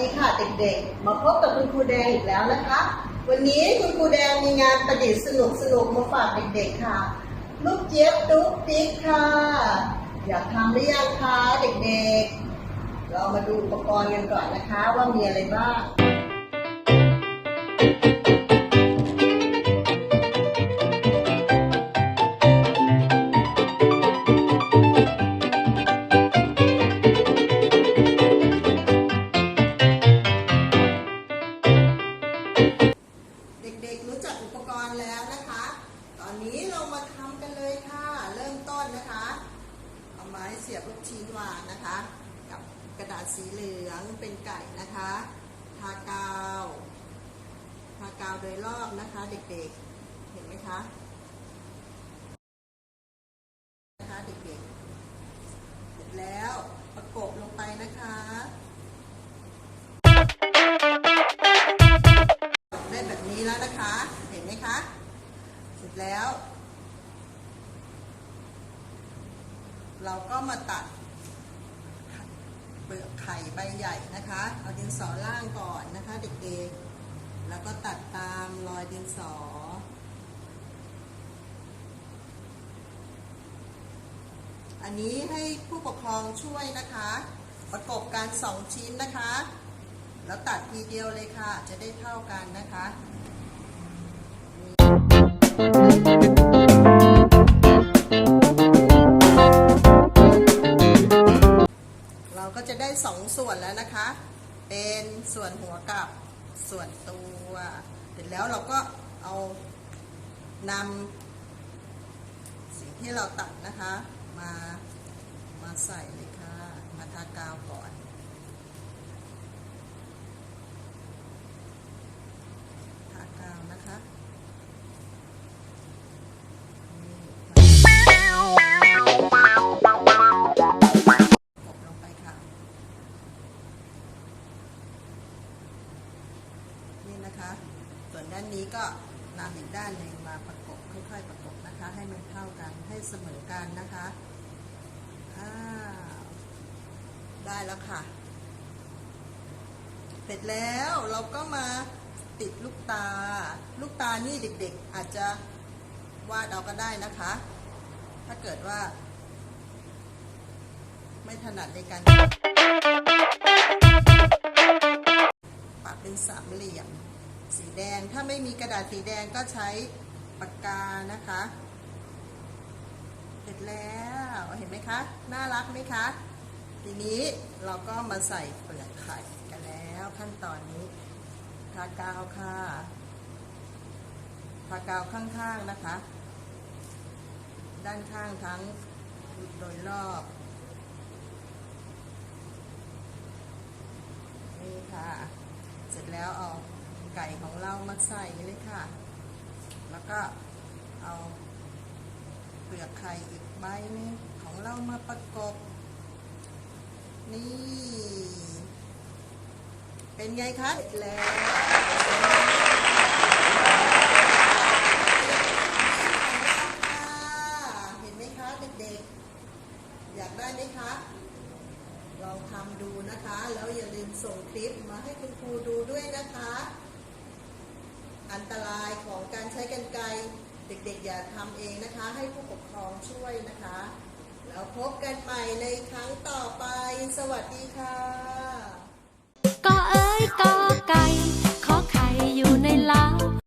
ดีค่ะเด็กๆ มาพบกับคุณครูแดงอีกแล้วนะคะ วันนี้คุณครูแดงมีงานประดิษฐ์สนุกๆมาฝากเด็กๆค่ะ ลูกเจี๊ยบตุ๊กติ๊กค่ะ อยากทำหรือยังคะเด็กๆ เรามาดูอุปกรณ์กันก่อนนะคะว่ามีอะไรบ้าง เสียบลูกชิ้นวางนะคะ กับกระดาษสีเหลืองเป็นไก่นะคะ ทากาวทากาวโดยรอบนะคะ เด็กๆ เห็นไหมคะนะคะเด็กๆ เสร็จแล้วประกบลงไปนะคะได้แบบนี้แล้วนะคะ เห็นไหมคะ เสร็จแล้ว เราก็มาตัดเปลือกไข่ใบใหญ่นะคะ เอาดินสอล่างก่อนนะคะเด็กๆ แล้วก็ตัดตามรอยดินสอ อันนี้ให้ผู้ปกครองช่วยนะคะ ประกบกันสองชิ้นนะคะ แล้วตัดทีเดียวเลยค่ะ จะได้เท่ากันนะคะ ก็จะได้สองส่วนแล้วนะคะ เป็นส่วนหัวกับส่วนตัวเสร็จแล้วเราก็เอานำสิ่งที่เราตัดนะคะ มามาใส่เลยค่ะ มาทากาวก่อน นะคะ ส่วนด้านนี้ก็นำอีกด้านหนึ่งมาประกบค่อยๆประกบนะคะ ให้มันเท่ากันให้เสมอกันนะคะได้แล้วค่ะ เสร็จแล้วเราก็มาติดลูกตา ลูกตานี่เด็กๆ อาจจะวาดเอาก็ได้นะคะ ถ้าเกิดว่า ไม่ถนัดในการปักเป็นสามเหลี่ยม สีแดง ถ้าไม่มีกระดาษสีแดงก็ใช้ปากกานะคะ เสร็จแล้วเห็นไหมคะ น่ารักไหมคะ ทีนี้เราก็มาใส่เปลือกไข่กันแล้วขั้นตอนนี้ทากาวค่ะทากาวข้างๆนะคะ ด้านข้างทั้งโดยรอบนี่ค่ะ เสร็จแล้วเอา ไก่ของเรามาใส่เลยค่ะ แล้วก็เอาเปลือกไข่อีกใบนึงของเรามาประกบ นี่ เป็นไงคะเสร็จแล้วเห็นไหมคะเด็กๆอยากได้ไหมคะ ลองทำดูนะคะ แล้วอย่าลืมส่งคลิปมาให้คุณครูดูด้วยนะคะ อันตรายของการใช้กันไกรเด็กๆ อย่าทำเองนะคะ ให้ผู้ปกครองช่วยนะคะ แล้วพบกันใหม่ในครั้งต่อไป สวัสดีค่ะ ก็เอ้ยก็ไก่